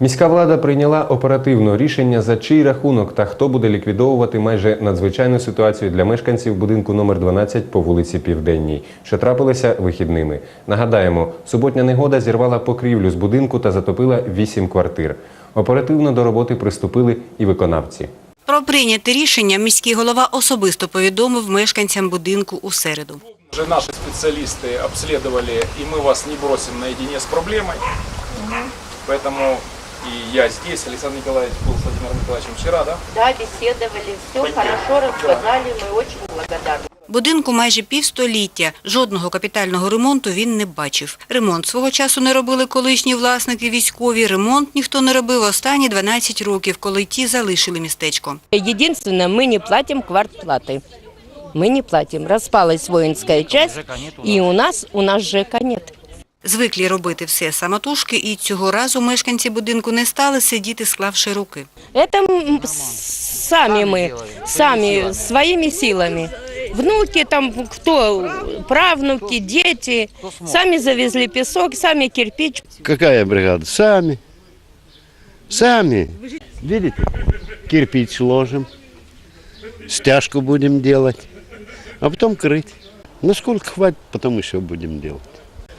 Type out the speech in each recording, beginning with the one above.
Міська влада прийняла оперативно рішення за чий рахунок та хто буде ліквідовувати майже надзвичайну ситуацію для мешканців будинку номер 12 по вулиці Південній, що трапилися вихідними. Нагадаємо, суботня негода зірвала покрівлю з будинку та затопила вісім квартир. Оперативно до роботи приступили і виконавці. Про прийняте рішення міський голова особисто повідомив мешканцям будинку у середу. Уже наши специалисты обследовали, и мы вас не бросим наедине с проблемой. Поэтому и я здесь, Александр Николаевич был с Владимиром Николаевичем вчера, да? Да, беседовали, все хорошо рассказали, мы очень благодарны. Будинку майже півстоліття. Жодного капітального ремонту він не бачив. Ремонт свого часу не робили колишні власники військові. Ремонт ніхто не робив останні 12 років, коли ті залишили містечко. Единственное, мы не платим квартплаты. Мы не платим. Распалась воинская часть, и у нас, у нас ЖЭКа нет. Звиклі робити все самотужки, і цього разу мешканці будинку не стали сидіти, склавши руки. Это м, с- сами мы, сами, своими силами. Внуки там, кто, правнуки, дети, сами завезли песок, сами кирпич. Какая бригада? Сами. Сами. Видите? Кирпич ложим, стяжку будем делать, а потом крыть. Насколько хватит, потом еще будем делать.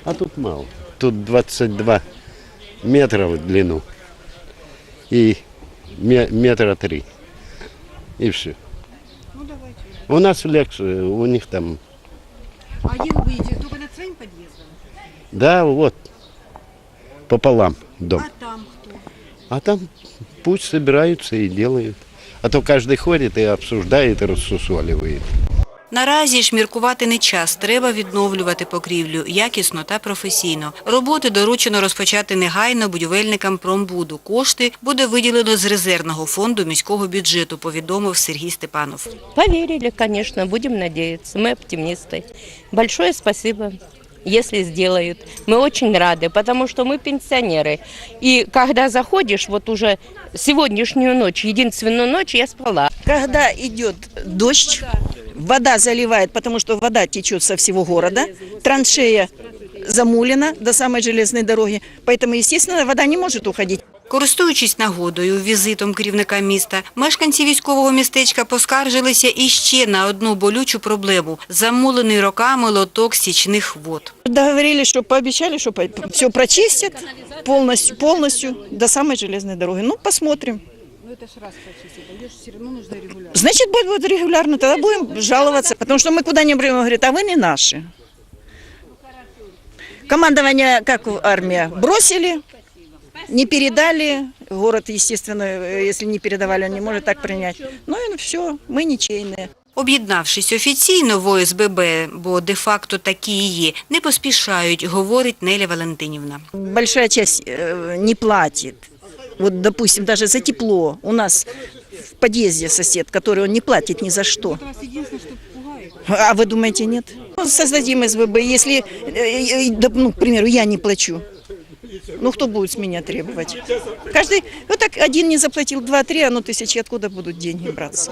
А тут мало. Тут 22 метра в длину и ме- метра три. И все. У нас легче, у них там... А як вийде? Тільки над своїм під'їздом? Да, вот, пополам дом. там хто? А там пусть собираются и делают. А то каждый ходит и обсуждает и рассусоливает. Наразі ж міркувати не час. Треба відновлювати покрівлю якісно та професійно. Роботи доручено розпочати негайно будівельникам промбуду. Кошти буде виділено з резервного фонду міського бюджету, повідомив Сергій Степанов. Поверили, конечно, будем надеяться. Мы оптимисты. Большое спасибо, если сделают. Мы очень рады, потому что мы пенсионеры. И когда заходишь, вот уже сегодняшнюю ночь, единственную ночь я спала. Когда идет дождь, вода заливает, потому что вода течет со всего города, траншея замулена до самой железной дороги, поэтому, естественно, вода не может уходить. Користуючись нагодою, візитом керівника міста, мешканці військового містечка поскаржилися іще на одну болючу проблему – замулений роками лоток стічних вод. Договорились, что пообещали, что все прочистят полностью, полностью до самой железной дороги. Ну, посмотрим Значит, будет, будет регулярно, тогда будем жаловаться, потому что мы куда не будем, говорит, а вы не наши. Командование, как в армия, бросили, не передали. Город, естественно, э, если не передавали, он не может так принять. Ну и все, мы ничейные. Об'єднавшись офіційно в ОСББ, бо де-факто такі і є, не поспішають, говорить Неля Валентинівна. Большая часть э, не платит. Вот, допустим, даже за тепло. У нас в подъезде сосед, который он не платит ни за что. А вы думаете, нет? Ну, Создадим СББ, если, э, э, да, ну, к примеру, я не плачу. Ну, кто будет с меня требовать? Каждый, вот так один не заплатил, два, три, а ну тысячи, откуда будут деньги браться?